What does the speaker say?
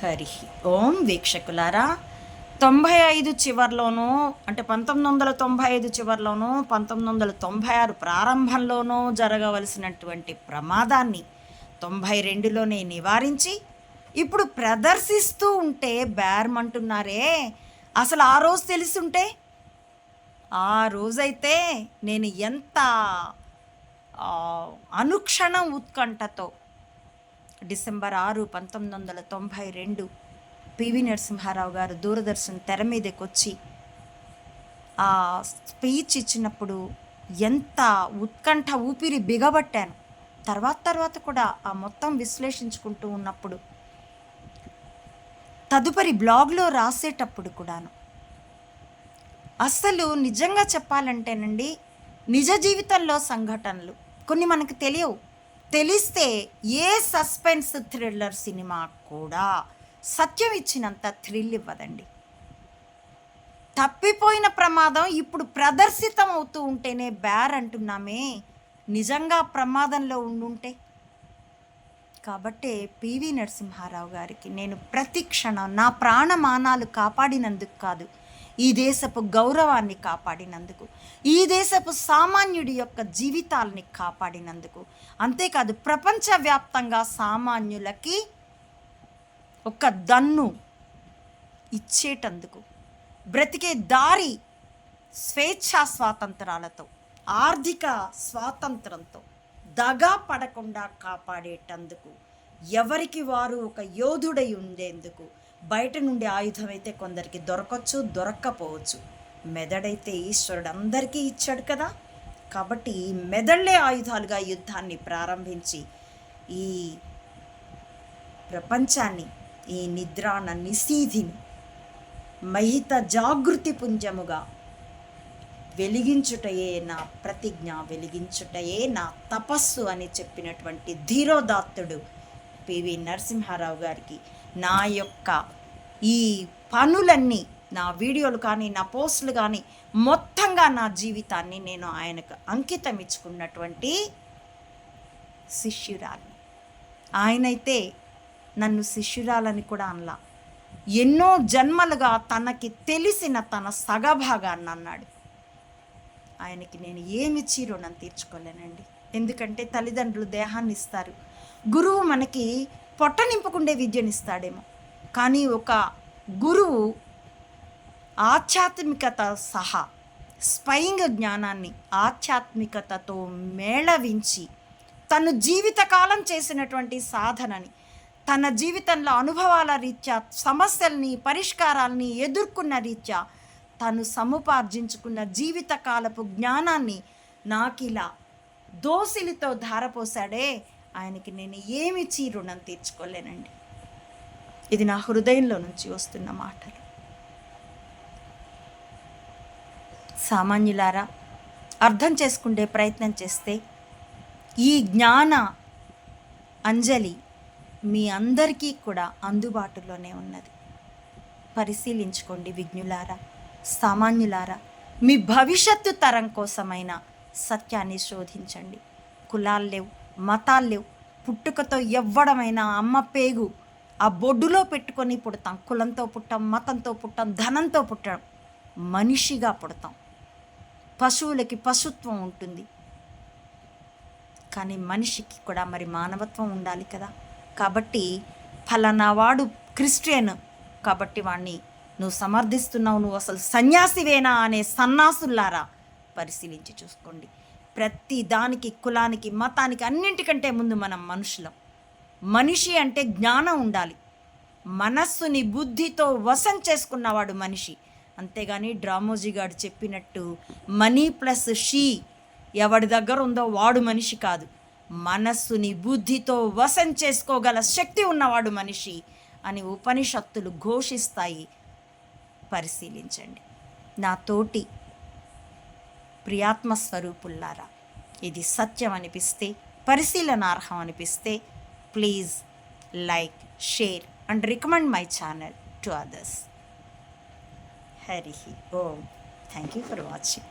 హరి. ఓం వీక్షకులారా తొంభై ఐదు చివర్లోనూ అంటే పంతొమ్మిది వందల తొంభై ఐదు చివరిలోనూ పంతొమ్మిది వందల తొంభై ఆరు ప్రారంభంలోనూ జరగవలసినటువంటి ప్రమాదాన్ని తొంభై రెండులోనే నివారించి ఇప్పుడు ప్రదర్శిస్తూ ఉంటే బేర్మంటున్నారే అసలు ఆ రోజు తెలుసుంటే? ఆ రోజైతే నేను ఎంత అనుక్షణం ఉత్కంఠతో డిసెంబర్ ఆరు పంతొమ్మిది వందల తొంభై రెండు పివి నరసింహారావు గారు దూరదర్శన్ తెర మీదకి వచ్చి ఆ స్పీచ్ ఇచ్చినప్పుడు ఎంత ఉత్కంఠ ఊపిరి బిగబట్టాను. తర్వాత తర్వాత కూడా ఆ మొత్తం విశ్లేషించుకుంటూ ఉన్నప్పుడు తదుపరి బ్లాగ్లో రాసేటప్పుడు కూడాను. అస్సలు నిజంగా చెప్పాలంటేనండి నిజ జీవితంలో సంఘటనలు కొన్ని మనకు తెలియవు. తెలిస్తే ఏ సస్పెన్స్ థ్రిల్లర్ సినిమా కూడా సత్యం ఇచ్చినంత థ్రిల్ ఇవ్వదండి. తప్పిపోయిన ప్రమాదం ఇప్పుడు ప్రదర్శితం అవుతూ ఉంటేనే బ్యార్ అంటున్నామే. నిజంగా ప్రమాదంలో ఉండుంటే. కాబట్టే పివి నరసింహారావు గారికి నేను ప్రతి క్షణం నా ప్రాణమానాలు కాపాడినందుకు కాదు ఈ దేశపు గౌరవాన్ని కాపాడినందుకు ఈ దేశపు సామాన్యుడి యొక్క జీవితాలని కాపాడినందుకు. అంతేకాదు ప్రపంచవ్యాప్తంగా సామాన్యులకి ఒక దన్ను ఇచ్చేటందుకు బ్రతికే దారి స్వేచ్ఛా స్వాతంత్రాలతో ఆర్థిక స్వాతంత్రంతో దగా పడకుండా కాపాడేటందుకు ఎవరికి వారు ఒక యోధుడై ఉండేందుకు బయట నుండి ఆయుధం అయితే కొందరికి దొరకచ్చు దొరక్కపోవచ్చు. మెదడైతే ఈశ్వరుడు అందరికీ ఇచ్చాడు కదా. కాబట్టి ఈ మెదళ్ళే ఆయుధాలుగా యుద్ధాన్ని ప్రారంభించి ఈ ప్రపంచాన్ని ఈ నిద్రాణ నిశీధిని మహిత జాగృతి పుంజముగా వెలిగించుటయే నా ప్రతిజ్ఞ వెలిగించుటయే నా తపస్సు అని చెప్పినటువంటి ధీరోదాత్తుడు పివి నరసింహారావు గారికి నా యొక్క ఈ పనులన్నీ నా వీడియోలు కానీ నా పోస్టులు కానీ మొత్తంగా నా జీవితాన్ని నేను ఆయనకు అంకితం ఇచ్చుకున్నటువంటి శిష్యురాలు. ఆయనైతే నన్ను శిష్యురాలని కూడా అనలా. ఎన్నో జన్మలుగా తనకి తెలిసిన తన సగభాగాన్ని అన్నాడు. ఆయనకి నేను ఏమిచ్చి రుణం తీర్చుకోలేనండి. ఎందుకంటే తల్లిదండ్రులు దేహాన్ని ఇస్తారు. గురువు మనకి పొట్ట నింపుకుండే విద్యనిస్తాడేమో కానీ ఒక గురువు ఆధ్యాత్మికత సహా స్వయంగా జ్ఞానాన్ని ఆధ్యాత్మికతతో మేళవించి తను జీవితకాలం చేసినటువంటి సాధనని తన జీవితంలో అనుభవాల రీత్యా సమస్యల్ని పరిష్కారాల్ని ఎదుర్కొన్న రీత్యా తను సముపార్జించుకున్న జీవితకాలపు జ్ఞానాన్ని నాకిలా దోసిలితో ధారపోసాడే ఆయనకి నేను ఏమి చీ రుణం తీర్చుకోలేనండి. ఇది నా హృదయంలో నుంచి వస్తున్న మాటలు. సామాన్యులారా అర్థం చేసుకుండే ప్రయత్నం చేస్తే ఈ జ్ఞాన అంజలి మీ అందరికీ కూడా అందుబాటులోనే ఉన్నది. పరిశీలించుకోండి విజ్ఞులారా సామాన్యులారా మీ భవిష్యత్తు తరం కోసమైన సత్యాన్ని శోధించండి. కులాలు లేవు మతాలు లేవు పుట్టుకతో ఎవ్వడమైన అమ్మ పేగు ఆ బొడ్డులో పెట్టుకొని పుడతాం. కులంతో పుట్టాం మతంతో పుట్టాం ధనంతో పుట్టడం. మనిషిగా పుడతాం. పశువులకి పశుత్వం ఉంటుంది. కానీ మనిషికి కూడా మరి మానవత్వం ఉండాలి కదా. కాబట్టి ఫలానా వాడు క్రిస్టియన్. కాబట్టి వాణ్ణి నువ్వు సమర్థిస్తున్నావు నువ్వు అసలు సన్యాసివేనా అనే సన్నాసుల్లారా పరిశీలించి చూసుకోండి. ప్రతి దానికి కులానికి మతానికి అన్నింటికంటే ముందు మనం మనుషులం. మనిషి అంటే జ్ఞానం ఉండాలి. మనస్సుని బుద్ధితో వశం చేసుకున్నవాడు మనిషి. అంతేగాని డ్రామోజీ గారు చెప్పినట్టు మనీ ప్లస్ షీ ఎవడి దగ్గర ఉందో వాడు మనిషి కాదు. మనస్సుని బుద్ధితో వశం చేసుకోగల శక్తి ఉన్నవాడు మనిషి అని ఉపనిషత్తులు ఘోషిస్తాయి. పరిశీలించండి. నా తోటి ప్రియాత్మ స్వరూపుల్లారా ఇది సత్యం అనిపిస్తే పరిశీలనార్హం అనిపిస్తే Please like, share and recommend my channel to others. Harihi, oh, Thank you for watching.